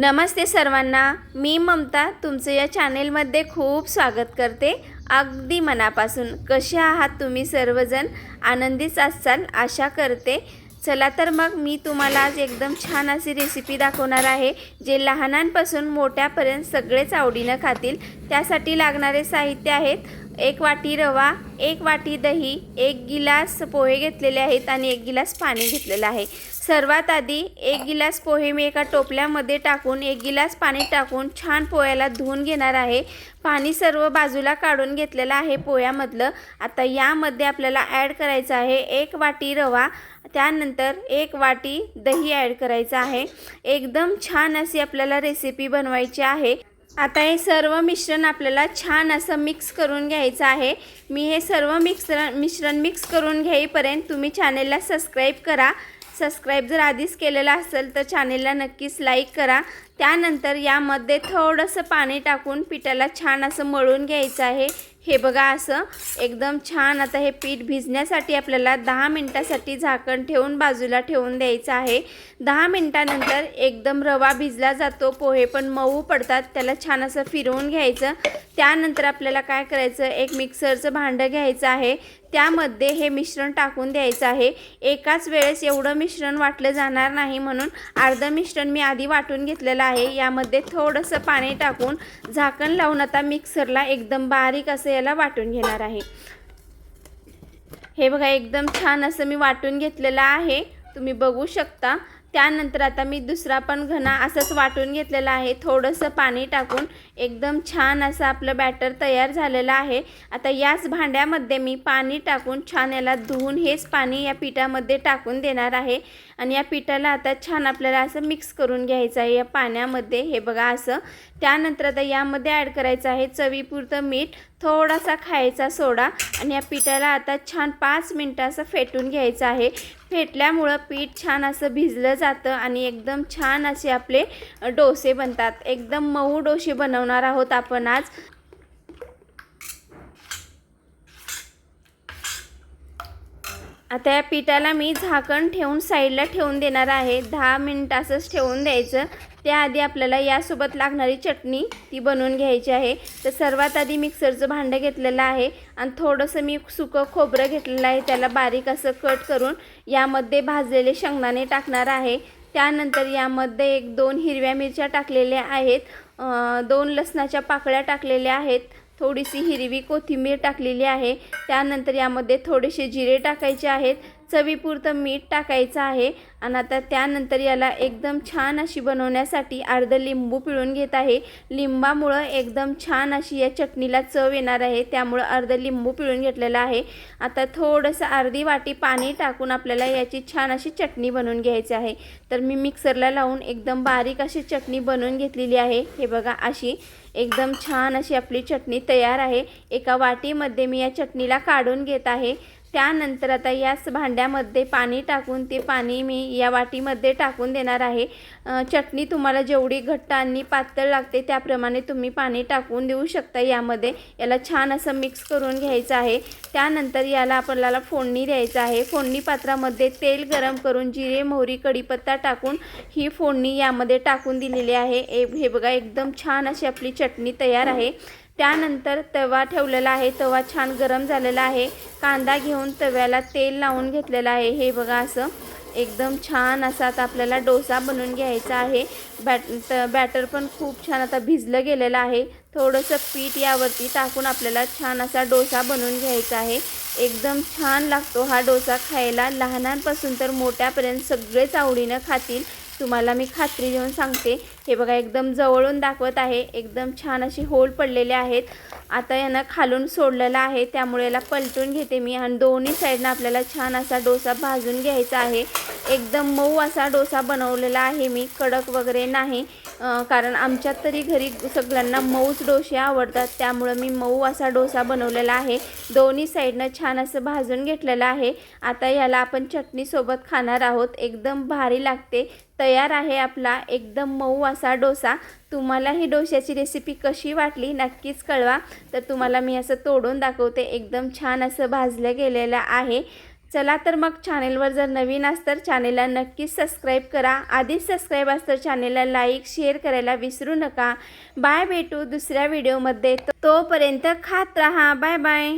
नमस्ते सर्वांना मी ममता तुमचं या चॅनेलमध्ये खूप स्वागत करते. अगदी मनापासून कसे आहात तुम्ही सर्वजण? आनंदीच असाल आशा करते. चला तर मग मी तुम्हाला आज एकदम छान अशी रेसिपी दाखवणार आहे जे लहानांपासून मोठ्यापर्यंत सगळेच आवडीनं खातील. त्यासाठी लागणारे साहित्य आहेत एक वाटी रवा एक वाटी दही एक गिलास पोहे घेतलेले आहेत आणि एक गिलास पाणी घेतलेलं आहे. सर्वात आधी एक गिलास पोहे मी एका टोपल्यामध्ये टाकून एक गिलास पाणी टाकून छान पोह्याला धुवून घेणार आहे. पाणी सर्व बाजूला काढून घेतलेलं आहे पोह्यामधलं. आता यामध्ये आपल्याला ॲड करायचं आहे एक वाटी रवा त्यानंतर एक वाटी दही ॲड करायचं आहे. एकदम छान अशी आपल्याला रेसिपी बनवायची आहे. आता हे सर्व मिश्रण आपल्याला छान असं मिक्स करून घ्यायचं आहे. मी हे सर्व मिक्स मिश्रण मिक्स करून घ्याईपर्यंत तुम्ही चॅनेलला सबस्क्राईब करा. सबस्क्राईब जर आधीच केलेलं असेल तर चॅनेलला नक्कीच लाईक करा. त्यानंतर यामध्ये थोडंसं पाणी टाकून पिठाला छान असं मळून घ्यायचं आहे. हे बघा असं एकदम छान आता हे पीठ भिजण्यासाठी आपल्याला दहा मिनटासाठी झाकण ठेवून बाजूला ठेवून द्यायचं आहे. दहा मिनटानंतर एकदम रवा भिजला जातो पोहे पण मऊ पडतात त्याला छान असं फिरवून घ्यायचं. त्यानंतर आपल्याला काय करायचं एक मिक्सरचं भांडं घ्यायचं आहे. त्यामध्ये हे मिश्रण टाकून द्यायचं आहे. एकाच वेळेस एवढं मिश्रण वाटलं जाणार नाही म्हणून अर्धं मिश्रण मी आधी वाटून घेतलेलं आहे. यामध्ये थोडंसं पाणी टाकून झाकण लावून आता मिक्सरला एकदम बारीक असं याला वाटून घेणार आहे. हे बघा एकदम छान असं मी वाटून घेतलेलं आहे. तुम्ही बघू शकता. त्यानंतर आता मी दुसरा पण घणा असंच वाटून घेतलेला आहे. थोडंसं पाणी टाकून एकदम छान असं आपलं बॅटर तयार झालेलं आहे. आता याच भांड्यामध्ये मी पाणी टाकून छान याला धुवून हेच पाणी या पिठामध्ये टाकून देणार आहे. आणि या पिठाला आता छान आपल्याला असं मिक्स करून घ्यायचं आहे. या पाण्यामध्ये हे बघा असं. त्यानंतर आता यामध्ये ॲड करायचं आहे चवीपुरतं मीठ थोडासा खायचा सोडा. आणि या पिठाला आता छान पाच मिनटं असं फेटून घ्यायचं आहे. फेटल्यामुळं पीठ छान असं भिजलं जातं आणि एकदम छान असे आपले डोसे बनतात. एकदम मऊ डोसे बनवणार आहोत आपण आज. आता या पिठाला मी झाकण ठेवून साईडला ठेवून देणार आहे. दहा मिनिट असंच ठेवून द्यायचं. त्याआधी आपल्याला यासोबत लागणारी चटणी ती बनवून घ्यायची आहे. तर सर्वात आधी मिक्सरचं भांडं घेतलेलं आहे आणि थोडंसं मी सुकं खोबरं घेतलेलं आहे. त्याला बारीक असं कट करून यामध्ये भाजलेले शेंगदाणे टाकणार आहे. त्यानंतर यामध्ये एक दोन हिरव्या मिरच्या टाकलेल्या आहेत. दोन लसणाच्या पाकळ्या टाकलेल्या आहेत. थोडीशी हिरवी कोथिंबीर टाकलेली आहे. त्यानंतर यामध्ये थोडेसे जिरे टाकायचे आहेत. चवीपुरतं मीठ टाकायचं आहे. आणि आता त्यानंतर याला एकदम छान अशी बनवण्यासाठी अर्ध लिंबू पिळून घेत आहे. लिंबामुळं एकदम छान अशी या चटणीला चव येणार आहे. त्यामुळं अर्ध लिंबू पिळून घेतलेलं आहे. आता थोडंसं अर्धी वाटी पाणी टाकून आपल्याला याची छान अशी चटणी बनवून घ्यायची आहे. तर मी मिक्सरला लावून एकदम बारीक अशी चटणी बनवून घेतलेली आहे. हे बघा अशी एकदम छान अशी आपली चटणी तयार आहे. एका वाटीमध्ये मी या चटणीला काढून घेत आहे. त्यानंतर आता याच भांड्यामध्ये पाणी टाकून ते पाणी मी या वाटीमध्ये टाकून देणार आहे. चटणी तुम्हाला जेवढी घट्ट आणि पातळ लागते त्याप्रमाणे तुम्ही पाणी टाकून देऊ शकता यामध्ये. याला छान असं मिक्स करून घ्यायचं आहे. त्यानंतर याला आपल्याला फोडणी द्यायचं आहे. फोडणी पात्रामध्ये तेल गरम करून जिरे मोहरी कढीपत्ता टाकून ही फोडणी यामध्ये टाकून दिलेली आहे. हे बघा एकदम छान अशी आपली चटणी तयार आहे. त्यानंतर तवा ठेवलेला आहे. तवा छान गरम झालेला आहे. कांदा घेऊन तव्याला तेल लावून घेतलेलं आहे. हे बघा असं एकदम छान असा आता आपल्याला डोसा बनवून घ्यायचा आहे. बॅट बॅटर पण खूप छान आता भिजलं गेलेलं आहे. थोडंसं पीठ यावरती टाकून आपल्याला छान असा डोसा बनवून घ्यायचा आहे. एकदम छान लागतो हा डोसा खायला. लहानांपासून तर मोठ्यापर्यंत सगळेच आवडीनं खातील. तुम्हाला मी खात्री देऊन सांगते. हे बघा एकदम जवळून दाखवत आहे. एकदम छान अशी होल पडलेले आहेत. आता यांना खालून सोडलेलं आहे. त्यामुळे याला पलटून घेते मी. आणि दोन्ही साईडनं आपल्याला छान असा डोसा भाजून घ्यायचा आहे. एकदम मऊ असा डोसा बनवलेला आहे मी. कडक वगैरे नाही. कारण आमच्यात तरी घरी सगळ्यांना मऊच डोसे आवडतात. त्यामुळं मी मऊ असा डोसा बनवलेला आहे. दोन्ही साईडनं छान असं भाजून घेतलेलं आहे. आता याला आपण चटणीसोबत खाणार आहोत. एकदम भारी लागते. तयार आहे आपला. एकदम मऊ असा असा डोसा. तुम्हाला ही डोश्याची रेसिपी कशी वाटली नक्कीच कळवा. तर तुम्हाला मी असं तोडून दाखवते. एकदम छान असं भाजलं गेलेलं आहे. चला तर मग चॅनेलवर जर नवीन असतं तर चॅनेलला नक्कीच सबस्क्राईब करा. आधीच सबस्क्राईब असतं चॅनेलला लाईक शेअर करायला विसरू नका. बाय भेटू दुसऱ्या व्हिडिओमध्ये तोपर्यंत खात राहा. Bye bye